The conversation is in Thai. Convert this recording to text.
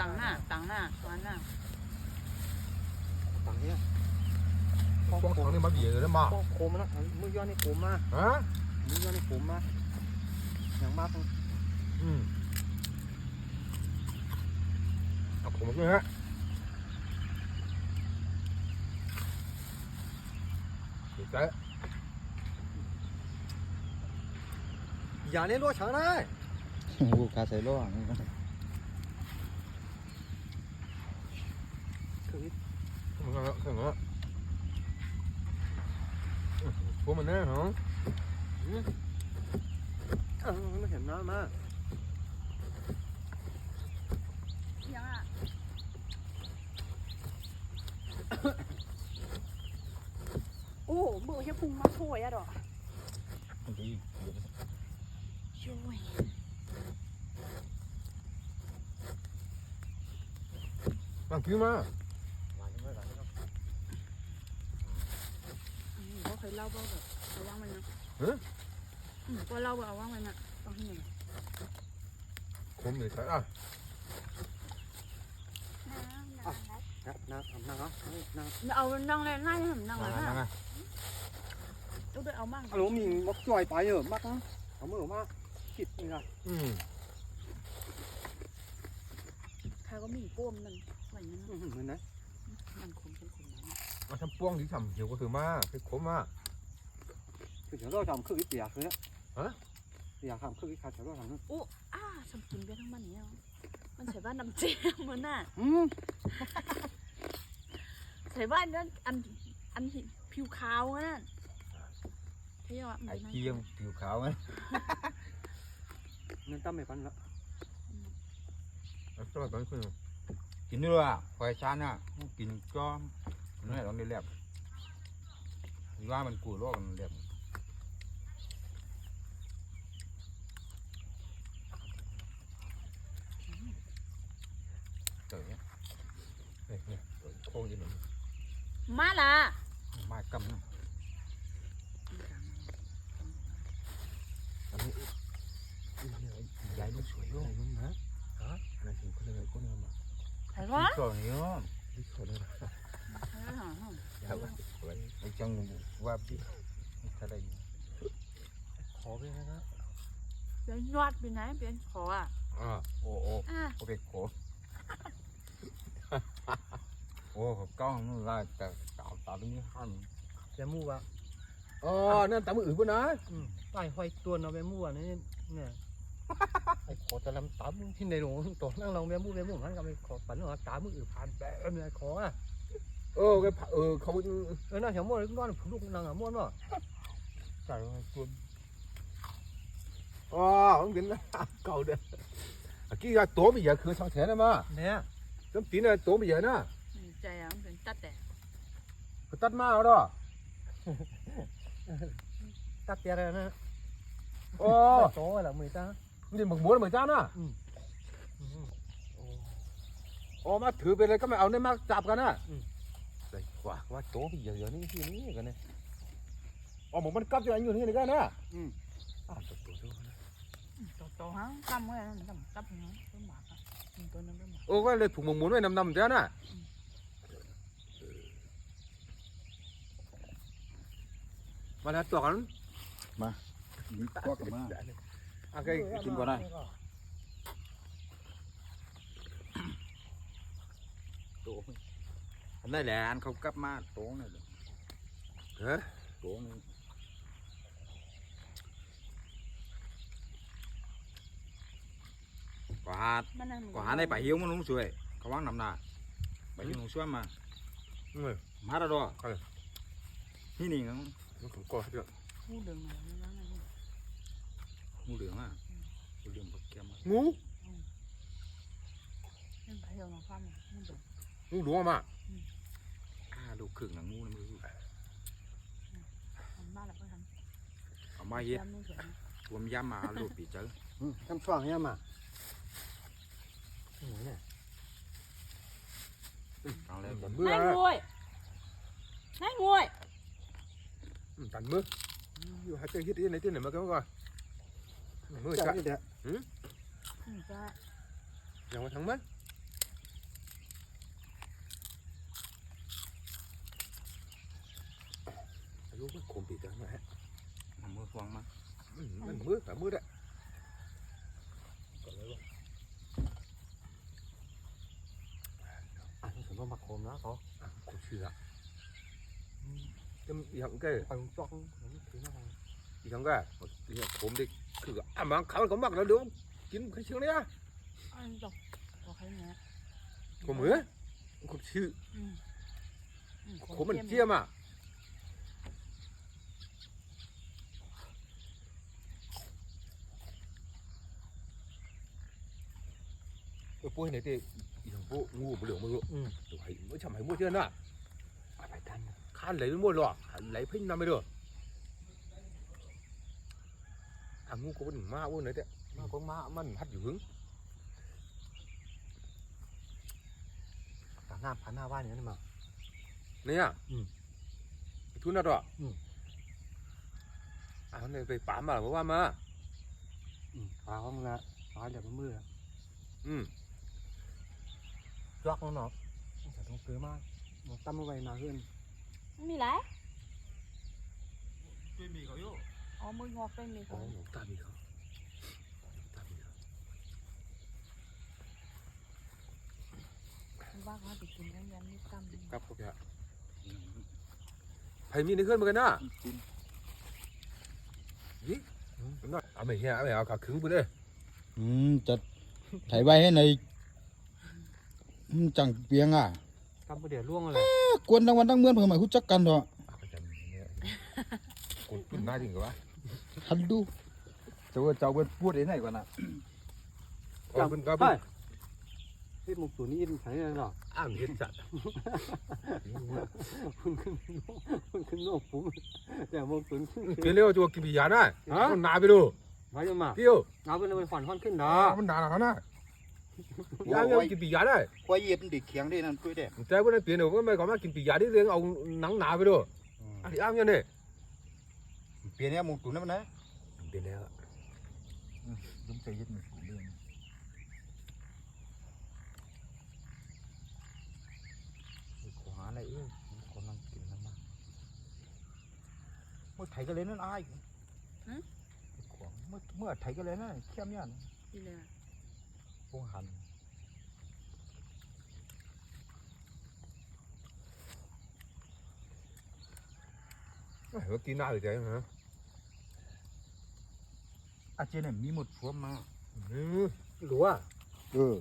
ตังหน้าตังหน้าตังหน้าตังเนี้ย Con thằng này mà bịa rồi đó mà โคโคมนะมือย้อนนี่โคมมา Hả? มือย้อนนี่โคมมาอย่างมากทั้ง Ừ Học cùng một cái hả? Được đấy อย่าเน้นรั่วฉันนะกูคาใส่ล่อคือ Không có không có Của mình đấy hả? เออไม่เห็นน้ำมายังอะโอ้มือจะพุงมาช่วยอะดอก ดี ช่วย Làm cứu mà อืมก็เคยเล่าว่าแบบเอาว่างไว้นะฮะอืมก็เล่าว่าเอาว่างไว้นะต้อง ให้หนึ่ง Khốn mình thấy à นะนะทำนะเนาะนะเอานั่งเลยนั่งให้ผมนั่งเลยนั่งค่ะอะต้องไปเอามั่งฮัลโหลมีมักจ่อยไปเออมากนะเอามือมาคิดนี่นะ Ừ ใครก็มีก้มนั่นไหวนั่นเหมือนนะมันคงเป็นคนนั้น Mà thằng Puông thì thầm hiểu có thứ mà Cái khốn mà คือเดี๋ยวเราทำเครื่องวิทยาคือเนี่ยฮะอยากทำเครื่องวิทยาเดี๋ยวเราทำนั่นอ้าสมกินไปทั้งมันเนี่ยมันใส่บ้านน้ำเจมมันน่ะอืมใส่บ้านนั้นอันอันผิวขาวนั่นเที่ยวอะไอ้เกียงผิวขาวมั้ยเงินตั้มไม่ปันละ Sao mà bắn khuyên กินด้วยอะไฟชานอะกินก็นี่เราได้แลบว่ามันกูโรคมันแลบเจ๋อ Này nè Khô gì nữa มาล่ะมากำ ใส่วะก่อนนี้ Đi khỏi đây là Dạ vâng Khỏi ไอ้จังว่าพี่อะไรขอไปนะนะเป็นยอดเป็นไหนเป็นขออะ À โอ้โอ้อะโอเป็กโขโอ้ก้องนู่นละแต่เก่าตาตรงนี้หันแบมูวะ Ờ nên tao mới ử bữa nói อืมไต่ห้อยตัวเนาะแบมูวะนี่เนี่ย ขอจะลำตามที่ในหลวงตัวนั่งลองแบมูแบมูมันก็ไม่ขอฝันว่าตามืออื่นผ่านแบบเลยขออะ Ờ cái phạ- ờ không เออน่าเหี่ยวมั่วเลยก้อนผุลุกนั่งอะมั่วเนาะใส่ตัว Ờ không đến là cầu được À kia ra tố bây giờ khứa sao thế này mà เนี่ย Tấm tí này tố bây giờ nè ใจอะมันเป็นตัดแต่ Cái tắt ma đó đó ตักเตียอะไรนะ Ờ โตแหละมือจ้า Nhìn bằng muốn là mày cha nè Ờ mà thử về đây các mày áo nên mà chạp cả nè Ừ. Đây quả quá tố bây giờ giờ này cái này cái này Ờ một con cắp cho anh như thế này cái nè Ừ. À tổ tổ tổ โตโตฮะกำไว้มันต้องตับเนาะต้นหมากอะตัวนั้นต้นหมาก Ờ cái này phụng bằng muốn này nằm nằm thế nè Mà là tuọc hắn พวกมา À cái กินก่อนได้โตอันนั้นแหละอันเขากลับมาโตนี่แหละ Hả? โตนี่ก็หามันนั่นก็หาในป่าเหี่ยวมันลงสวยเขาวางน้ำห น้าป่าเหี่ยวลงสวยมา Ừ มาแล้วดอ Coi này. นี่นี่งัง Nó cũng coi hết được พูดเรื่องอะไรนั่นนั่น งูเหลืองอะงูเหลืองปักแก้มอะ Ngu นั่นพยองฟ้ามันมันเดือด Ngu đúng không ạ? อ่าดูขึงหนังงูนะมือมันบ้าแล้วก็ทเอาำมาเฮ็ดยำนี่สวยนะรวมยำมาเอาลูกปีเจอ ทำฟังเนี่ยมาเนี่ยครั้งแรก Tàn นาย mưa งวยนายงวย Ừ, Tàn mưa Yêu hai cây hít đi này tên này mà cái coi Mưa จั chạy นี่เด็กอื มจะยังมาทั้งมันอายุมันคมปีจังไหมทำมือฟองมาอืมมันมืดแต่มืดอะอะฉันว่ามาโคมนะเขาอะกูเชื่ออืมจะอย่างแกไปจ้องมันถือมาอย่างแกอย่างผมดิ คืออะมันเขาก็มักแล้วเดี๋ยวกินใครเชื่อเนี่ยอันจบบอกให้เนี้ยผมเหมือนคนชื่ออืมอืผมมันเจียมอะ เออปุ้ยไหนเตะอย่างพวกงูเหลืองมันรู้อืม또 hay mới chậm hay mua chưa nè เอาไปทัน khan lấy mua rồi lấy phinh năm mươi được à ngu có đừng ma luôn đấy đấy ma có ma มันฮัดอ ยู่หึงผ่านหน้าผ่านหน้าบ้านนี่มาเนี่ยอืมทุนน่ะตัวอืมอ่าเนี่ยไปป๋ามาหรือว่ามาฟ้าเขามึงละฟ้าเดี๋ยวมันมืดอืมจ้องเนาะแต่ต้องซื้อมาตั้มเอาไว้นาขึ้นมีไรช่วยมีเขา อยู่อ๋อมืองอกเป็นมีอ๋อเขาหนูตามีเขาตามีเขาว่าเขาไปกินกันยันนี่กำกลับเข้าไปฮะไผ่มีในเครื่องเหมือนกันนะยี่น่ะเอาไม่เหี้ยเอาไม่เอาขาขึงไปเลยอืมจะถ่ายไว้ให้ในอืมจังเปียงอะตั้มไปเดี๋ยวล่วงอะไรกวนทั้งวันทั้งเมื่อนเพิ่งมาคุจักกันเถอะอะก็จะมีเนี่ยกูขึ้นหน้าจริงเหรอวะ ทันดูจะว่าเจ้าเป็นพูดไอ้ไหนก่อนนะเอาขึ้นก็ไปขึ้นที่มุกตัวนี้อินใส่ยังหรออ้างเห็นสัตว์คุณขึ้นคุณขึ้นโลกผมแต่มุกตัวนี้เปลี่ยนเร็วตัวกินปียาได้มันหนาไปดูมาจะมาพี่โอเอาไปเลยฝันฟันขึ้นดามันหนาหนานะยาเนี่ยกินปียาได้ควายเหยียบมันดิเขียงได้นั่นด้วยเด้แต่ว่าเปลี่ยนเร็วก็ไม่ก็มากินปียาที่เรื่องเอาหนังหนาไปดูอันนี้อ้างยังเนี่ย เปียเนี่ยมงตุนนั่นมันนะเปลี่ยนแล้วลุงใจยึดมันเรื่องขอหาอะไรเอ้ยคนนั่งกินน้ำมันเมื่อไถกันเลยนั่นอายขวางเมื่อเมื่อไถกันเลยนั่นเข้มยันดีเลยพวงหันเฮ้ยกินหน้าหรือใจฮะ อาเจเนี่ยมีหมดพวมมาอืมรู้ว่าเออ